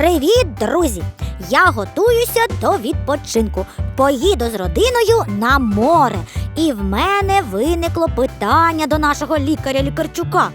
Привіт, друзі! Я готуюся до відпочинку. Поїду з родиною на море. І в мене виникло питання до нашого лікаря лікарчука.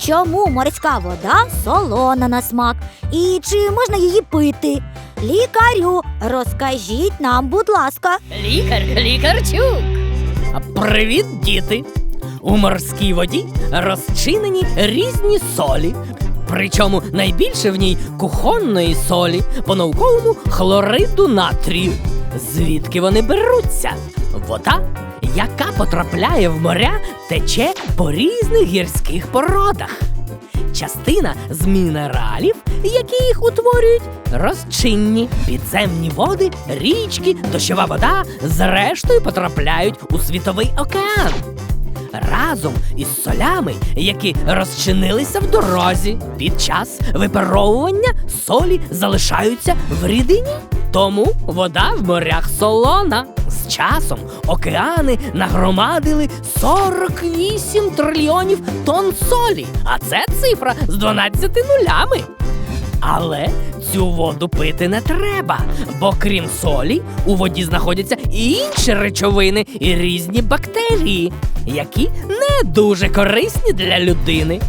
Чому морська вода солона на смак? І чи можна її пити? Лікарю, розкажіть нам, будь ласка. Лікар, лікарчук. Привіт, діти! У морській воді розчинені різні солі. Причому найбільше в ній кухонної солі, по-науковому хлориду натрію. Звідки вони беруться? Вода, яка потрапляє в моря, тече по різних гірських породах. Частина з мінералів, які їх утворюють, розчинні. Підземні води, річки, дощова вода зрештою потрапляють у світовий океан. Разом із солями, які розчинилися в дорозі. Під час випаровування солі залишаються в рідині. Тому вода в морях солона. З часом океани нагромадили 48 трильйонів тонн солі, а це цифра з 12 нулями. Але цю воду пити не треба, бо крім солі, у воді знаходяться і інші речовини і різні бактерії, які не дуже корисні для людини.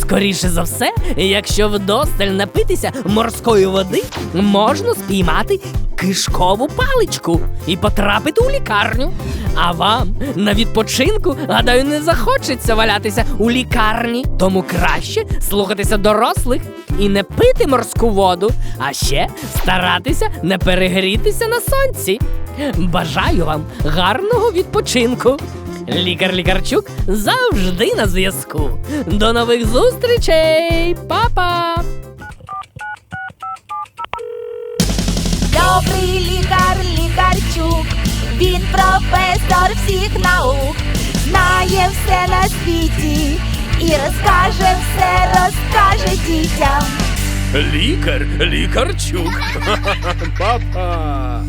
Скоріше за все, якщо вдосталь напитися морської води, можна спіймати кишкову паличку і потрапити у лікарню. А вам на відпочинку, гадаю, не захочеться валятися у лікарні. Тому краще слухатися дорослих і не пити морську воду, а ще старатися не перегрітися на сонці. Бажаю вам гарного відпочинку. Лікар Лікарчук завжди на зв'язку. До нових зустрічей, Па-па! Добрий лікар, лікарчук, він професор всіх наук, знає все на світі і розкаже все, розкаже дітям. Лікар, лікарчук. Папа.